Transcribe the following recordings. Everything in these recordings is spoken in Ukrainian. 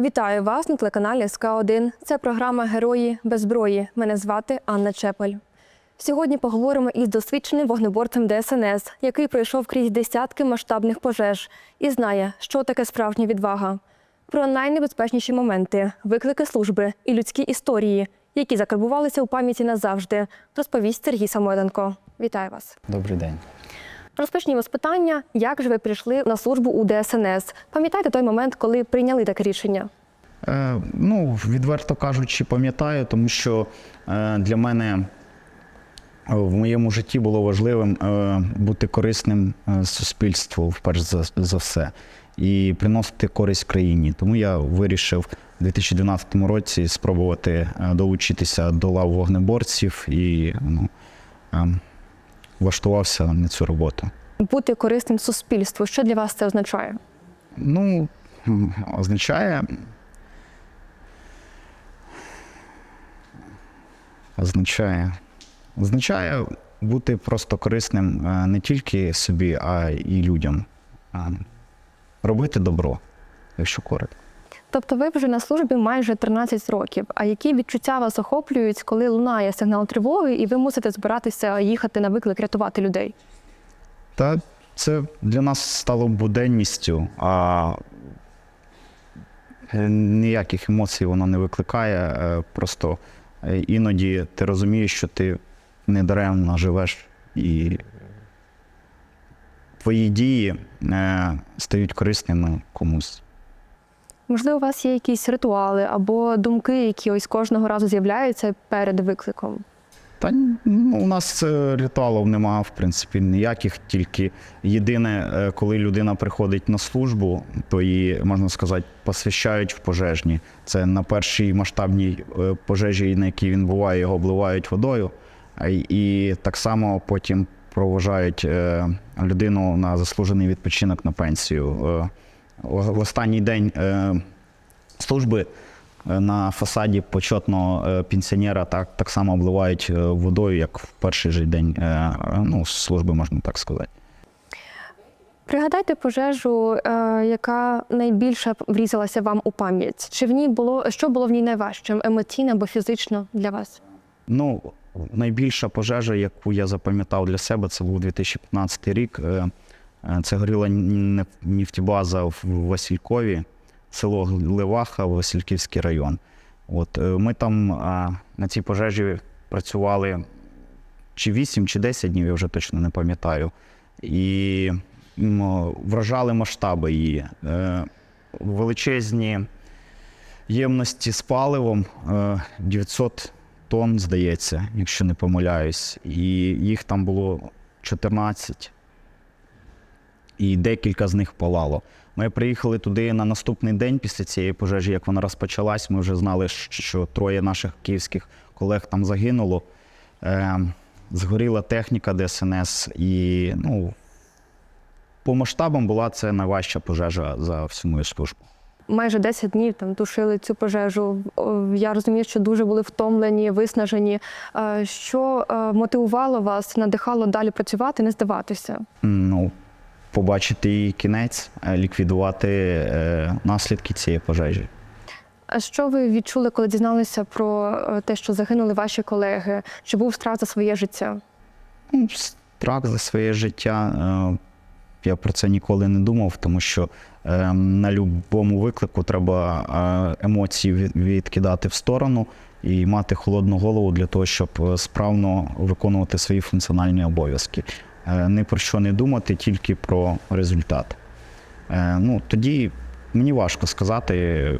Вітаю вас на телеканалі СК 1 Це програма Герої без зброї. Мене звати Анна Чепель. Сьогодні поговоримо із досвідченим вогнеборцем ДСНС, який пройшов крізь десятки масштабних пожеж і знає, що таке справжня відвага. Про найнебезпечніші моменти, виклики служби і людські історії, які закарбувалися у пам'яті назавжди, розповість Сергій Самойленко. Вітаю вас. Добрий день. Розпочнімо з питання, як же ви прийшли на службу у ДСНС? Пам'ятаєте той момент, коли прийняли таке рішення? Е, ну, відверто кажучи, пам'ятаю, тому що е, для мене е, в моєму житті було важливим е, бути корисним е, суспільству, вперше за, за все, і приносити користь країні. Тому я вирішив у 2012 році спробувати е, долучитися до лав вогнеборців і ну, е, влаштувався на цю роботу. Бути корисним суспільству. Що для вас це означає? Ну, означає. Означає. Означає бути просто корисним е, не тільки собі, а й людям. Робити добро, якщо коротко. Тобто ви вже на службі майже 13 років. А які відчуття вас охоплюють, коли лунає сигнал тривоги, і ви мусите збиратися їхати на виклик рятувати людей? Та це для нас стало буденністю, а е, ніяких емоцій воно не викликає. е, Просто е, іноді ти розумієш, що ти недаремно живеш, і твої дії стають корисними комусь. Можливо, у вас є якісь ритуали або думки, які ось кожного разу з'являються перед викликом. Та ну, у нас е, ритуалів немає, в принципі, ніяких. Тільки єдине, е, коли людина приходить на службу, то її, можна сказати, посвящають в пожежні. Це на першій масштабній е, пожежі, на якій він буває, його обливають водою. І так само потім проважають людину на заслужений відпочинок на пенсію. В останній день е, служби е, на фасаді почетного е, пенсіонера так, так само обливають водою, як в перший же день е, ну, служби, можна так сказати. Пригадайте пожежу, е, яка найбільше врізалася вам у пам'ять. Чи в ній було що було в ній найважчим, емоційно або фізично для вас? Ну, найбільша пожежа, яку я запам'ятав для себе, це був 2015 рік. Е, е, Це горіла н- нефтебаза в Василькові, село Леваха, Васильківський район. От е, ми там а, на цій пожежі працювали чи 8, чи 10 днів, я вже точно не пам'ятаю. І вражали масштаби її. Е, Величезні ємності з паливом е, 900 тонн, здається, якщо не помиляюсь. І їх там було 14. І декілька з них палало. Ми приїхали туди на наступний день після цієї пожежі, як вона розпочалась. Ми вже знали, що троє наших київських колег там загинуло. Е, згоріла техніка ДСНС, і ну, по масштабам була це найважча пожежа за всю мою службу. Майже 10 днів там тушили цю пожежу. Я розумію, що дуже були втомлені, виснажені. Е, Що е, мотивувало вас, надихало далі працювати, не здаватися? Ну, побачити її кінець, е, ліквідувати е, наслідки цієї пожежі. А що ви відчули, коли дізналися про е, те, що загинули ваші колеги? Чи був страх за своє життя? Ну, страх за своє життя. Я про це ніколи не думав, тому що е, на будь-якому виклику треба емоції відкидати в сторону і мати холодну голову для того, щоб справно виконувати свої функціональні обов'язки. Е, Ні про що не думати, тільки про результат. Е, Ну, тоді мені важко сказати,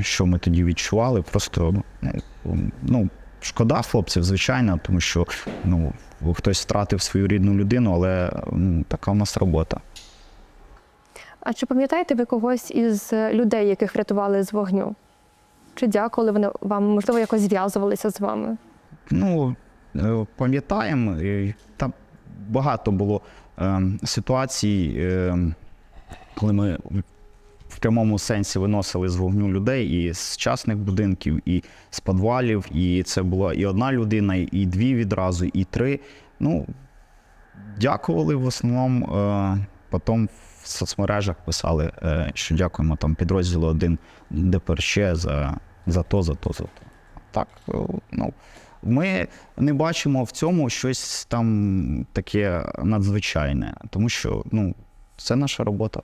що ми тоді відчували. Просто ну, шкода хлопців, звичайно, тому що ну, хтось втратив свою рідну людину, але ну, така в нас робота. А чи пам'ятаєте ви когось із людей, яких врятували з вогню? Чи дякували вони вам, можливо, якось зв'язувалися з вами? Ну, е, пам'ятаємо, там багато було е, ситуацій, е, коли ми в прямому сенсі виносили з вогню людей і з частних будинків, і з підвалів. І це була і одна людина, і дві відразу, і три. Ну, дякували в основному. Е, потім в соцмережах писали, е, що дякуємо там підрозділу 1 ДПРЧ за, за то, за то, за то. Так, е, ну, ми не бачимо в цьому щось там таке надзвичайне, тому що ну, це наша робота.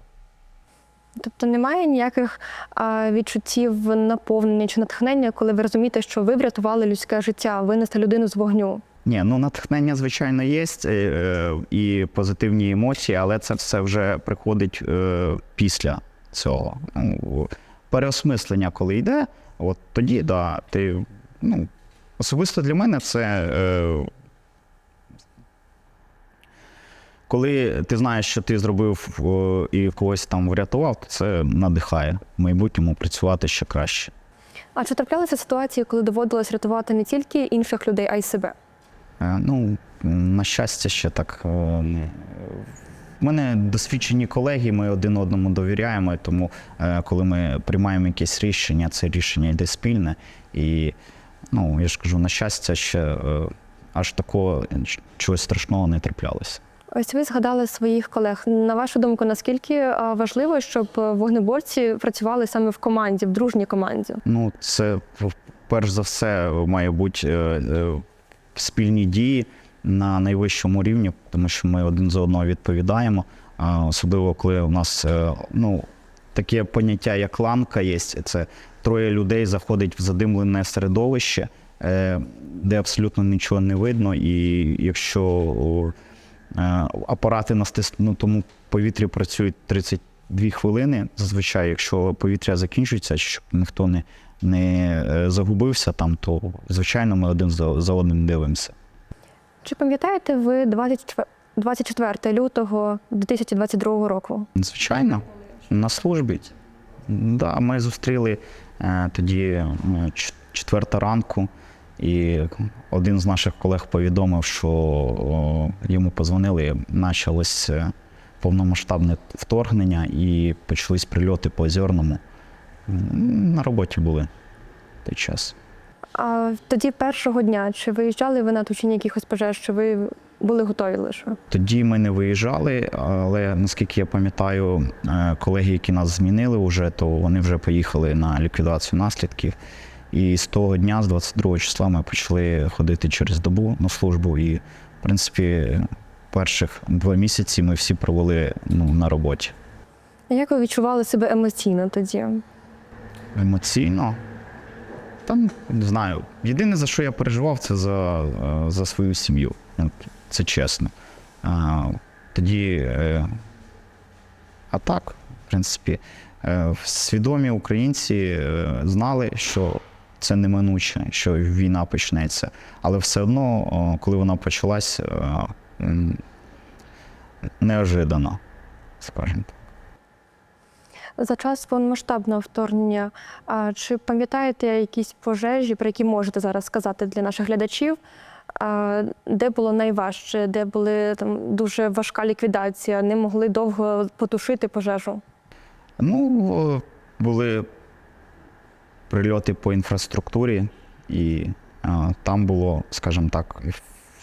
Тобто немає ніяких а, відчуттів наповнення чи натхнення, коли ви розумієте, що ви врятували людське життя, винесли людину з вогню. Ні, ну натхнення, звичайно, є е, і позитивні емоції, але це все вже приходить е, після цього. Ну, переосмислення, коли йде, от тоді, да, ти, ну, особисто для мене це. Е, коли ти знаєш, що ти зробив і когось там врятував, то це надихає в майбутньому працювати ще краще. А чи траплялися ситуації, коли доводилось рятувати не тільки інших людей, а й себе? Е, Ну, на щастя, ще так. е, не. У мене досвідчені колеги, ми один одному довіряємо, тому е, коли ми приймаємо якесь рішення, це рішення йде спільне. І ну, я ж кажу, на щастя, ще е, аж такого чогось страшного не траплялося. Ось ви згадали своїх колег. На вашу думку, наскільки важливо, щоб е, вогнеборці працювали саме в команді, в дружній команді? Ну, це перш за все має бути е, е, спільні дії на найвищому рівні, тому що ми один за одного відповідаємо. Особливо, коли у нас е, ну, таке поняття, як ланка є. Це троє людей заходить в задимлене середовище, е, де абсолютно нічого не видно. І якщо е, апарати на стиснутому повітрі працюють 32 хвилини, зазвичай, якщо повітря закінчується, щоб ніхто не, не е, загубився там, то звичайно ми один за, за одним дивимося. Чи пам'ятаєте ви 24 24 лютого 2022 року? Звичайно, на службі. Да, ми зустріли е, тоді е, четверта ранку, і один з наших колег повідомив, що йому позвонили, почалось е, повномасштабне вторгнення і почались прильоти по Озерному. На роботі були той час. А тоді першого дня чи виїжджали ви на тучіння якихось пожеж, чи ви були готові лише? Тоді ми не виїжджали, але наскільки я пам'ятаю, е, колеги, які нас змінили вже, то вони вже поїхали на ліквідацію наслідків. І з того дня, з 22 числа, ми почали ходити через добу на службу. І, в принципі, перших два місяці ми всі провели ну, на роботі. А Як ви відчували себе емоційно тоді? Емоційно. Там не знаю. Єдине, за що я переживав, це за, е, за свою сім'ю. Це чесно. А, тоді. е, А так, в принципі, е, свідомі українці е, знали, що це неминуче, що війна почнеться. Але все одно, коли вона почалась, неожиданно, скажімо так. За час повномасштабного вторгнення, чи пам'ятаєте якісь пожежі, про які можете зараз сказати для наших глядачів? А, де було найважче, де були там дуже важка ліквідація, не могли довго потушити пожежу? Ну, були прильоти по інфраструктурі, і а, там було, скажімо так,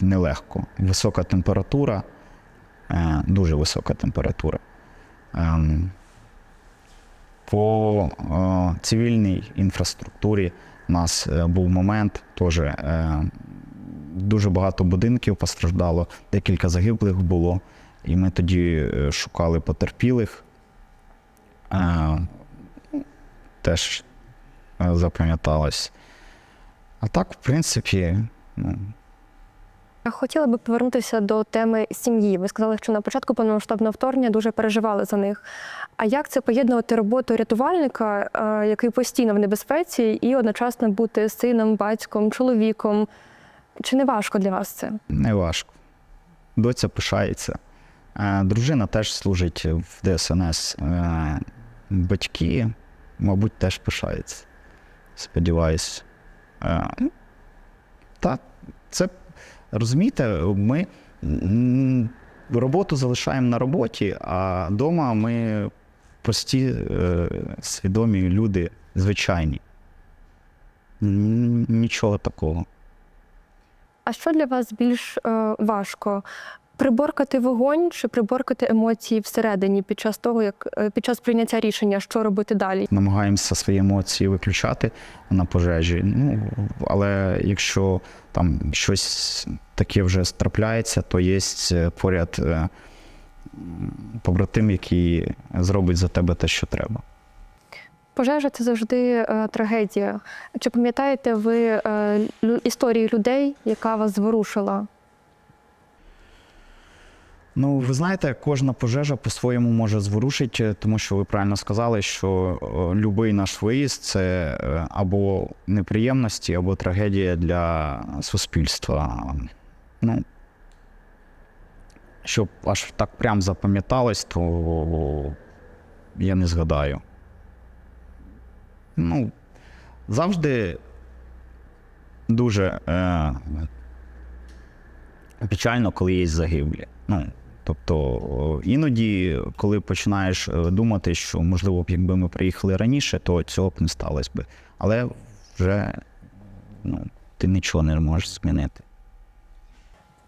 нелегко. Висока температура, е, дуже висока температура. Ем, по е, цивільній інфраструктурі у нас е, був момент, теж е, дуже багато будинків постраждало, декілька загиблих було. І ми тоді е, шукали потерпілих. Е, теж е, запам'яталось. А так, в принципі, ну, хотіла би повернутися до теми сім'ї. Ви сказали, що на початку повномасштабного вторгнення дуже переживали за них. А як це поєднувати роботу рятувальника, який постійно в небезпеці, і одночасно бути сином, батьком, чоловіком? Чи не важко для вас це? не важко. Доця пишається. Е, Дружина теж служить в ДСНС. Е, Батьки, мабуть, теж пишаються. Сподіваюсь. Е, Так, це розумієте, ми роботу залишаємо на роботі, а вдома ми прості, свідомі люди, звичайні. Нічого такого. А що для вас більш е, важко? Приборкати вогонь чи приборкати емоції всередині під час того, як е, під час прийняття рішення, що робити далі? намагаємося свої емоції виключати на пожежі. Ну, але якщо там щось таке вже трапляється, то є поряд е, побратим, який зробить за тебе те, що треба. Пожежа це завжди е, трагедія. Чи пам'ятаєте ви е, історії людей, яка вас зворушила? Ну, ви знаєте, кожна пожежа по-своєму може зворушити, тому що ви правильно сказали, що е, любий наш виїзд це або неприємності, або трагедія для суспільства. Ну, щоб аж так прям запам'яталось, то я не згадаю. Ну, завжди дуже е, печально, коли є загиблі. Ну, тобто іноді, коли починаєш е, думати, що можливо якби ми приїхали раніше, то цього б не сталося би. Але вже ну, ти нічого не можеш змінити.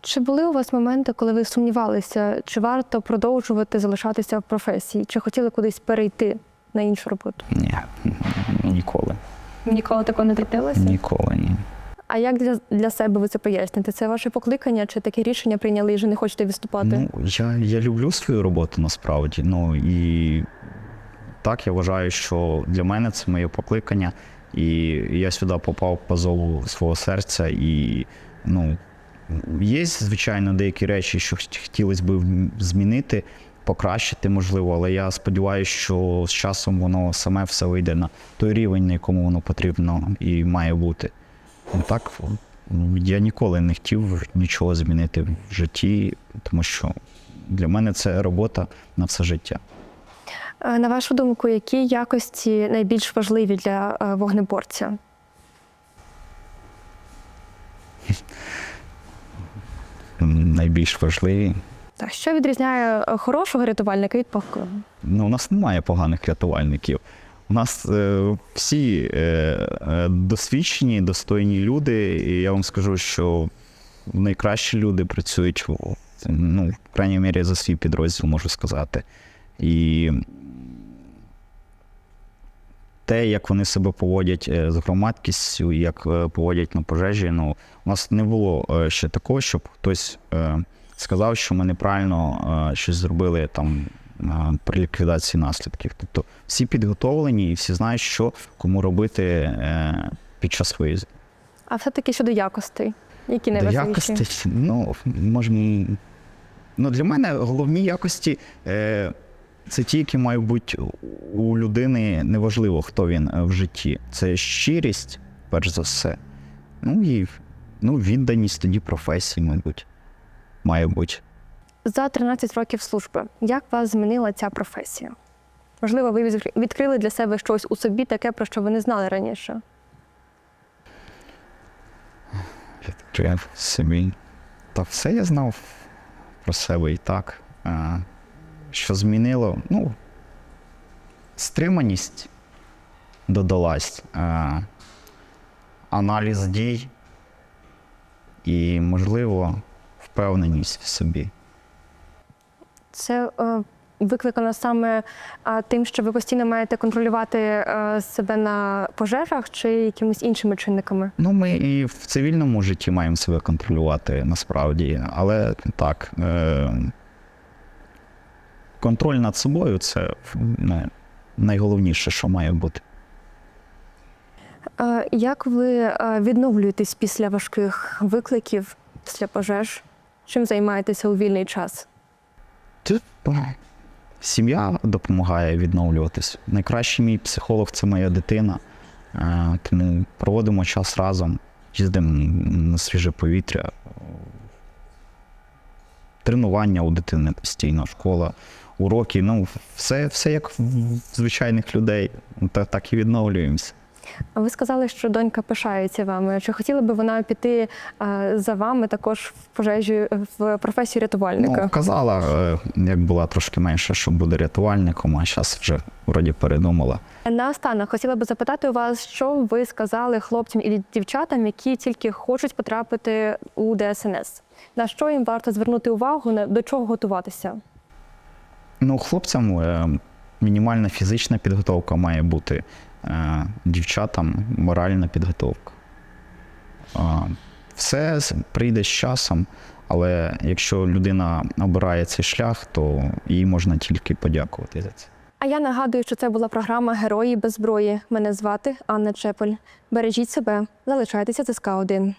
Чи були у вас моменти, коли ви сумнівалися, чи варто продовжувати залишатися в професії, чи хотіли кудись перейти на іншу роботу? Ні, ніколи. Ніколи такого не траплялося? Ніколи ні. А як для, для себе ви це поясните? Це ваше покликання, чи таке рішення прийняли і вже не хочете відступати? Ну, я, я люблю свою роботу насправді. Ну і так я вважаю, що для мене це моє покликання. І я сюди попав по зову свого серця. І ну, є, звичайно, деякі речі, що хотілося б змінити, покращити, можливо, але я сподіваюся, що з часом воно саме все вийде на той рівень, на якому воно потрібно і має бути. Так, я ніколи не хотів нічого змінити в житті, тому що для мене це робота на все життя. Е, На вашу думку, які якості найбільш важливі для е, вогнеборця? Найбільш важливі. Так, що відрізняє е, хорошого рятувальника від поганого? Ну, у нас немає поганих рятувальників. У нас е, всі е, е, досвідчені, достойні люди, і я вам скажу, що найкращі люди працюють в- ну, в крайній мірі за свій підрозділ, можу сказати. І те, як вони себе поводять е, з громадськістю, як поводять на пожежі, ну, у нас не було ще такого, щоб хтось е, сказав, що ми неправильно е, щось зробили там при ліквідації наслідків. Тобто всі підготовлені і всі знають, що кому робити е, під час виїзду. А все-таки щодо якостей, які найважливіші? якості, ну, можемо. Ну, для мене головні якості е, це ті, які мають бути у людини, неважливо, хто він е, в житті. Це щирість, перш за все. Ну і ну, відданість тоді професії, мабуть, має бути. За 13 років служби, як вас змінила ця професія? Можливо, ви відкрили для себе щось у собі таке, про що ви не знали раніше. Я собі. Та все я знав про себе і так. А, що змінило? Ну, стриманість додалась, а, аналіз дій і, можливо, впевненість в собі. Це е, викликано саме е, тим, що ви постійно маєте контролювати е, себе на пожежах чи якимись іншими чинниками? Ну, ми і в цивільному житті маємо себе контролювати насправді, але так. Е- контроль над собою це ну, найголовніше, що має бути. Е, Як ви е, відновлюєтесь після важких викликів, після пожеж? Чим займаєтеся у вільний час? Сім'я допомагає відновлюватись. Найкращий мій психолог це моя дитина. Е, Тому проводимо час разом, їздимо на свіже повітря. Тренування у дитини постійно, школа, уроки. Ну, все, все як в звичайних людей. Так, так і відновлюємося. Ви сказали, що донька пишається вами. Чи хотіла би вона піти за вами також в пожежі в професію рятувальника? Ну, казала, е, як була трошки менше, що буде рятувальником, а зараз вже вроді передумала. Наостанок хотіла би запитати у вас, що ви сказали хлопцям і дівчатам, які тільки хочуть потрапити у ДСНС. На що їм варто звернути увагу, до чого готуватися? Ну, хлопцям е, мінімальна фізична підготовка має бути, дівчатам моральна підготовка. Все прийде з часом, але якщо людина обирає цей шлях, то їй можна тільки подякувати за це. А я нагадую, що це була програма Герої без зброї. Мене звати Анна Чепель. Бережіть себе, залишайтеся ЦСКА 1